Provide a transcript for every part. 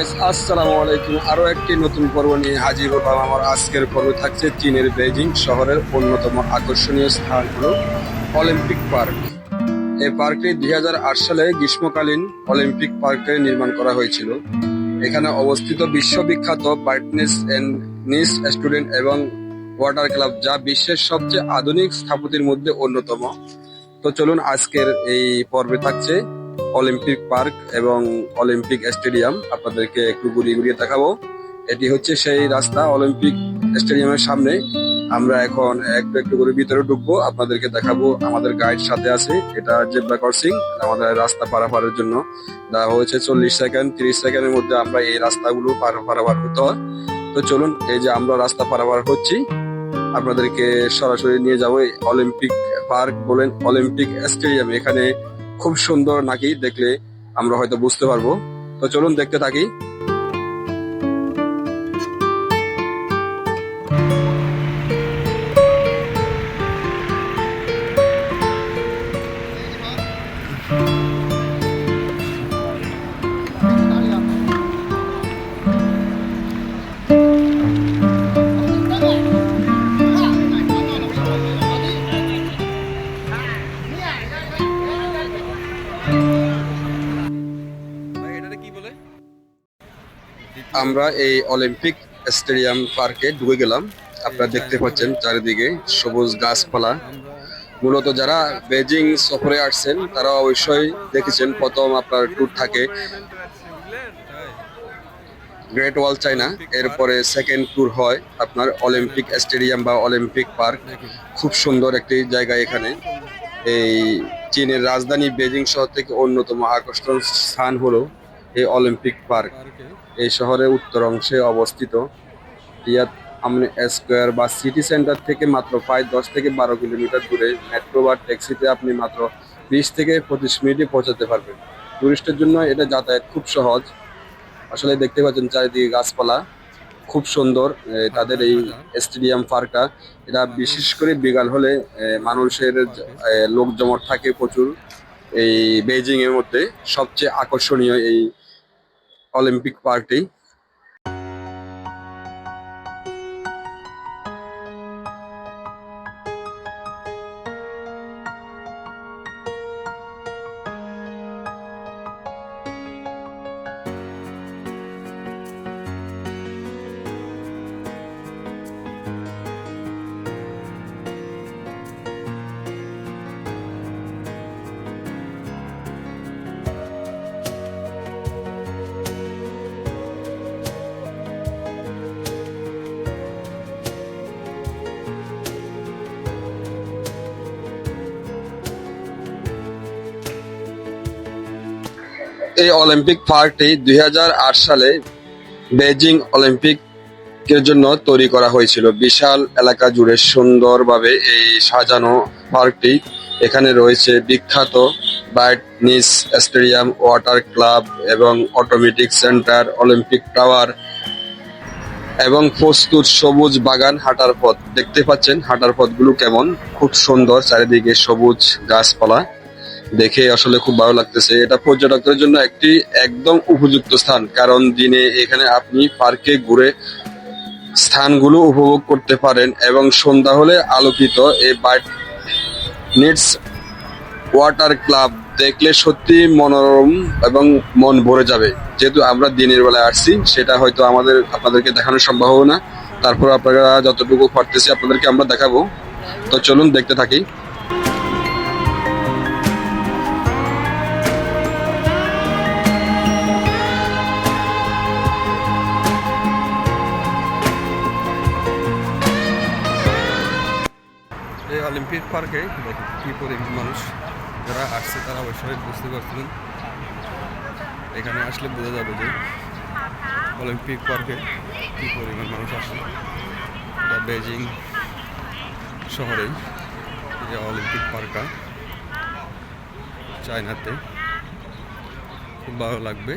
Guys আসসালামু আলাইকুম। আরও একটি নতুন পর্ব নিয়ে হাজির হলাম। আমার আজকের পর্ব থাকছে চীনের বেজিং শহরের অন্যতম আকর্ষণীয় স্থান হলো অলিম্পিক পার্ক। এই পার্কটি দুই হাজার আট সালে গ্রীষ্মকালীন অলিম্পিক পার্কে নির্মাণ করা হয়েছিল। এখানে অবস্থিত বিশ্ববিখ্যাত ব্রাইটনেস এন্ড নিস স্টুডেন্ট এবং ওয়াটার ক্লাব, যা বিশ্বের সবচেয়ে আধুনিক স্থাপতির মধ্যে অন্যতম। তো চলুন আজকের এই পর্বে থাকছে অলিম্পিক পার্ক এবং অলিম্পিক স্টেডিয়াম। আপনাদেরকে একটু ঘুরিয়ে ঘুরিয়ে দেখাবো। এটি হচ্ছে সেই রাস্তা অলিম্পিক স্টেডিয়ামের সামনে। আমরা এখন একটু একটু করে ভিতরে ঢুকবো। আপনাদেরকে দেখাবো আমাদের গাইড সাথে আছে। এটা জেব্রা ক্রসিং, আমাদের রাস্তা পারাপারের জন্য। দেওয়া হয়েছে চল্লিশ সেকেন্ড, তিরিশ সেকেন্ডের মধ্যে আমরা এই রাস্তাগুলো পার পারাপার হতে হয়। তো চলুন, এই যে আমরা রাস্তা পারাপার হচ্ছি, আপনাদেরকে সরাসরি নিয়ে যাব। অলিম্পিক পার্ক বলেন, অলিম্পিক স্টেডিয়াম। এখানে খুব সুন্দর নাকি দেখলে আমরা হয়তো বুঝতে পারব। তো চলুন দেখতে থাকি। আমরা এই অলিম্পিক স্টেডিয়াম পার্কে ঢুকে গেলাম। আপনারা দেখতে পাচ্ছেন চারিদিকে সবুজ গাছপালা। মূলত যারা বেজিং সফরে আসছেন, তারা অবশ্যই দেখেছেন প্রথম আপনার ট্যুর থাকে গ্রেট ওয়াল চাইনা এরপরে সেকেন্ড ট্যুর হয় আপনার অলিম্পিক স্টেডিয়াম বা অলিম্পিক পার্ক খুব সুন্দর একটি জায়গা এখানে। এই চীনের রাজধানী বেজিং শহর থেকে অন্যতম আকর্ষণ স্থান হলো এই অলিম্পিক পার্ক এই শহরের উত্তর অংশে অবস্থিত রিয়াদ আমনে স্কোয়ার বা সিটি সেন্টার থেকে মাত্র প্রায় দশ থেকে বারো কিলোমিটার দূরে। মেট্রো বা ট্যাক্সিতে আপনি মাত্র বিশ থেকে পঁচিশ মিনিটে পৌঁছাতে পারবেন। টুরিস্টের জন্য এটা যাতায়াত খুব সহজ। আসলে দেখতে পাচ্ছেন চারিদিকে গাছপালা খুব সুন্দর তাদের এই স্টেডিয়াম পার্কটা। এটা বিশেষ করে বিকাল হলে মানুষের এ, লোক জমট থাকে প্রচুর। এই বেজিং এর মধ্যে সবচেয়ে আকর্ষণীয় এই অলিম্পিক পার্কটি এই অলিম্পিক পার্কটি দুই হাজার আট সালে বেজিং অলিম্পিকের জন্য তৈরি করা হয়েছিল। বিশাল এলাকা জুড়ে সুন্দরভাবে এই সাজানো পার্কটি এখানে রয়েছে বিখ্যাত bright nest stadium, water club এবং অটোমেটিক সেন্টার, অলিম্পিক টাওয়ার এবং প্রস্তুত সবুজ বাগান হাঁটার পথ। দেখতে পাচ্ছেন হাঁটার পথগুলো কেমন? খুব সুন্দর, চারিদিকে সবুজ গাছপালা। দেখে আসলে খুব ভালো লাগতেছে। এটা পর্যটকদের জন্য একটি একদম উপযুক্ত স্থান। কারণ দিনে এখানে আপনি পার্কে ঘুরে স্থানগুলো উপভোগ করতে পারেন এবং সন্ধ্যা হলে আলোকিত এই বাইট নিটস ওয়াটার ক্লাব দেখলে সত্যি মনোরম এবং মন ভরে যাবে। যেহেতু আমরা দিনের বেলায় আসছি, সেটা হয়তো আমাদের, আপনাদেরকে দেখানো সম্ভব হবে না। তারপর আপনারা যতটুকু পারতেছি আপনাদেরকে আমরা দেখাবো। তো চলুন দেখতে থাকি। অলিম্পিক পার্কে কি পরিমাণ মানুষ যারা আসছে, তারা অবশ্যই বুঝতে পারছিলেন। এখানে আসলে বোঝা যাবে যে অলিম্পিক পার্কে কী পরিমাণ মানুষ আসে এটা বেজিং শহরেই যে অলিম্পিক পার্কটা চায়নাতে খুব ভালো লাগবে।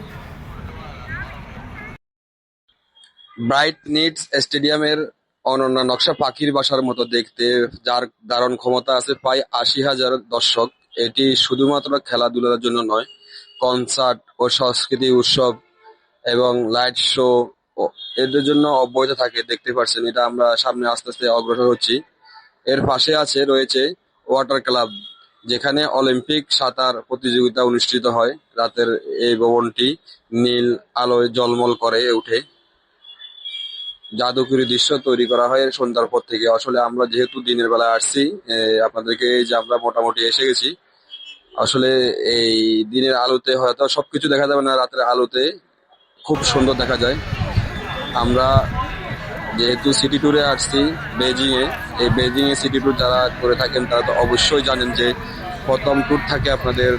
ব্রাইট নিডস স্টেডিয়ামের অনন্য নকশা পাখির বাসার মতো দেখতে, যার ধারণ ক্ষমতা আছে প্রায় আশি হাজার দর্শক। এটি শুধুমাত্র খেলাধুলার জন্য নয় কনসার্ট ও সংস্কৃতি উৎসব এবং লাইট শো এদের জন্য অব্যাহত থাকে, দেখতে পাচ্ছেন। এটা আমরা সামনে আস্তে আস্তে অগ্রসর হচ্ছি। এর পাশে আছে, রয়েছে ওয়াটার ক্লাব যেখানে অলিম্পিক সাঁতার প্রতিযোগিতা অনুষ্ঠিত হয়। রাতের এই ভবনটি নীল আলোয় জলমল করে উঠে জাদুকরী দৃশ্য তৈরি করা হয় সন্ধ্যার পর থেকে। আসলে আমরা যেহেতু দিনের বেলায় আসছি আপনাদেরকে যে আমরা মোটামুটি এসে গেছি, আসলে এই দিনের আলোতে হয়তো সবকিছু দেখা যাবে না, রাতের আলোতে খুব সুন্দর দেখা যায়। আমরা যেহেতু সিটি ট্যুরে আসছি বেজিং এ এই বেজিং এ সিটি ট্যুর যারা করে থাকেন তারা তো অবশ্যই জানেন যে প্রথম ট্যুর থাকে আপনাদের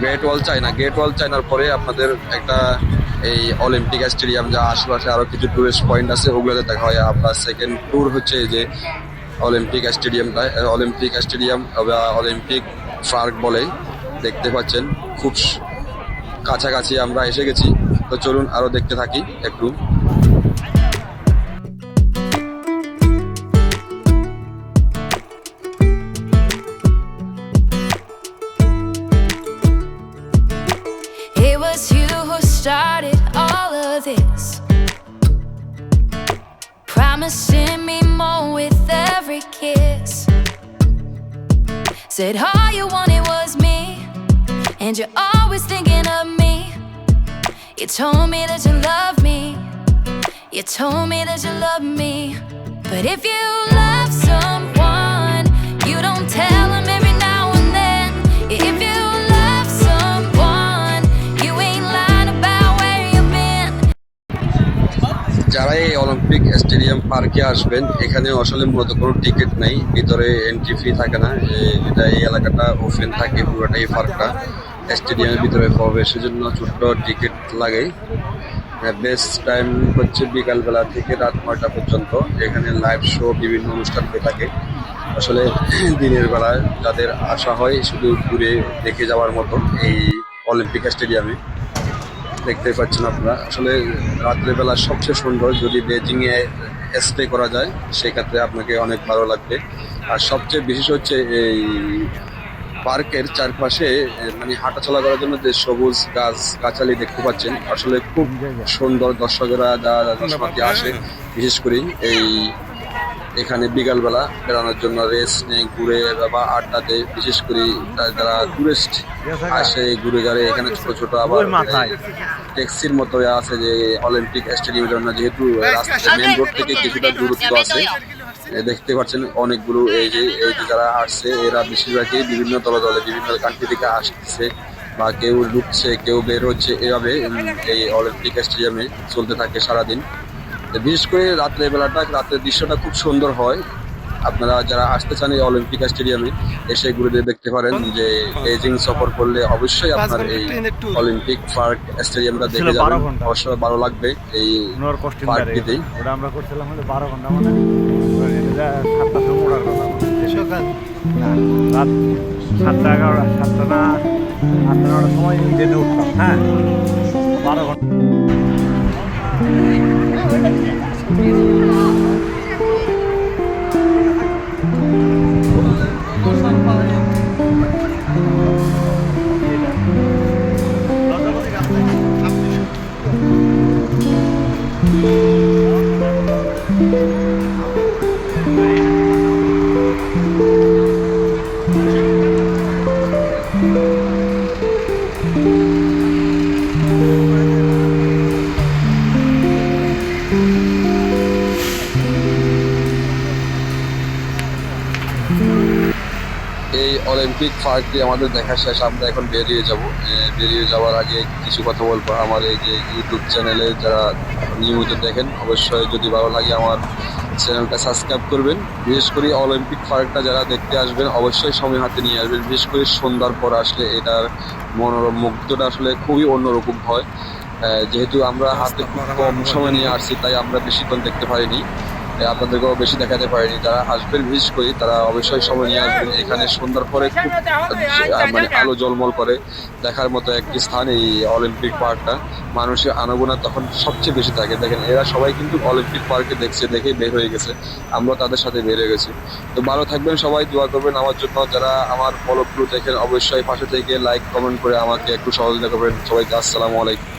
great wall China great wall চায়নার পরে আপনাদের একটা এই অলিম্পিক স্টেডিয়াম যা আশেপাশে আরও কিছু টুরিস্ট পয়েন্ট আছে, ওগুলোতে দেখা হয়। আপনার সেকেন্ড ট্যুর হচ্ছে এই যে অলিম্পিক স্টেডিয়ামটা অলিম্পিক স্টেডিয়াম বা অলিম্পিক পার্ক বলে, দেখতে পাচ্ছেন। খুব কাছাকাছি আমরা এসে গেছি। তো চলুন আরও দেখতে থাকি একটু Promising me more with every kiss. Said all you wanted was me, and you're always thinking of me. You told me that you love me. You told me that you love me. But if you love someone, you don't tell them every now and then. If you love someone, you ain't lying about where you've been. যারা এই Olympic stadium পার্কে আসবেন। এখানে আসলে মূলত কোনো ticket নেই, ভিতরে এন্ট্রি ফি থাকে না। এটা এই এলাকাটা ওপেন থাকে পুরোটাই পার্কটা স্টেডিয়ামের ভিতরে প্রবেশের জন্য ছোট্ট টিকিট লাগে। বেস্ট টাইম হচ্ছে বিকালবেলা থেকে রাত নয়টা পর্যন্ত। এখানে লাইভ শো বিভিন্ন অনুষ্ঠান হয়ে থাকে। আসলে দিনের বেলায় যাদের আসা হয়, শুধু ঘুরে দেখে যাওয়ার মতো এই অলিম্পিক স্টেডিয়ামে দেখতে পাচ্ছেন আপনারা। আসলে রাত্রেবেলা সবচেয়ে সুন্দর যদি বেজিং এ স্টে করা যায়, সেক্ষেত্রে আপনাকে অনেক ভালো লাগবে। আর সবচেয়ে বিশেষ হচ্ছে এই পার্কের চারপাশে মানে হাঁটাচলা করার জন্য যে সবুজ গাছ, গাছালি দেখতে পাচ্ছেন, আসলে খুব সুন্দর দর্শকেরা যারা দর্শনার্থী আসে, বিশেষ করে এই এখানে বিকালবেলা বেড়ানোর জন্য রেস্ট নেই ঘুরে বা আড্ডা দেয় বিশেষ করে যারা টুরিস্ট আসে ঘুরে গাড়ে এখানে ছোট ছোট আবার ট্যাক্সির মতো আছে যে অলিম্পিক স্টেডিয়ামের জন্য যেহেতু রাস্তা মেন রোড থেকে কিছুটা দূরত্ব আছে। দেখতে পাচ্ছেন অনেকগুলো এই যে এই যে যারা আসছে এরা বেশিরভাগই বিভিন্ন দলে দলে বিভিন্ন কান্ট্রি থেকে আসছে বা কেউ ঢুকছে কেউ বের হচ্ছে। এভাবে এই অলিম্পিক স্টেডিয়ামে চলতে থাকে সারাদিন। বিশেষ করে রাত্রে বেলাটা রাতের দৃশ্যটা খুব সুন্দর হয়। আপনারা যারা আসতে চান এই অলিম্পিক স্টেডিয়ামে এসে ঘুরে দিয়ে দেখতে পারেন যে বেজিং সফর করলে অবশ্যই আপনার এই অলিম্পিক পার্ক স্টেডিয়ামটা দেখে বারো যাবেন। ঘণ্টা। অবশ্যই ভালো লাগবে এই পার্কটিতেই ওটা আমরা করছিলাম হলে বারো ঘণ্টা মানে সাতটা সময় ওঠার কথা। সকাল। না রাত সাতটা এগারোটা সাতটা না আটটা নটার সময় হ্যাঁ? বারো ঘণ্টা। 不是不是别 এই অলিম্পিক পার্কটি আমাদের দেখা শেষ, আমরা এখন বেরিয়ে যাব। বেরিয়ে যাওয়ার আগে কিছু কথা বলব। আমার এই যে ইউটিউব চ্যানেলে যারা নিয়মিত দেখেন, অবশ্যই যদি ভালো লাগে আমার চ্যানেলটা সাবস্ক্রাইব করবেন। বিশেষ করে অলিম্পিক পার্কটা যারা দেখতে আসবেন, অবশ্যই সময় হাতে নিয়ে আসবেন। বিশেষ করে সন্ধ্যার পর আসলে এটার মনোরম মুগ্ধটা আসলে খুবই অন্যরকম হয়। যেহেতু আমরা হাতে খুব কম সময় নিয়ে আসছি, তাই আমরা বেশিক্ষণ দেখতে পারিনি। আপনাদেরকেও বেশি দেখাতে পারিনি। যারা আসবেন বিশেষ করে, তারা অবশ্যই সময় নিয়ে আসবেন। এখানে সন্ধ্যার পরে খুব মানে আলো জলমল করে। দেখার মতো একটি স্থান এই অলিম্পিক পার্কটা মানুষের আনাগোনা তখন সবচেয়ে বেশি থাকে। দেখেন, এরা সবাই কিন্তু অলিম্পিক পার্কে দেখছে দেখে বের হয়ে গেছে। আমরা তাদের সাথে বের হয়ে গেছি। তো ভালো থাকবেন সবাই, দোয়া করবেন আমার জন্য। যারা আমার ফলোগুলো দেখেন, অবশ্যই পাশে থেকে লাইক কমেন্ট করে আমাকে একটু সহযোগিতা করবেন। সবাইকে আসসালামু আলাইকুম।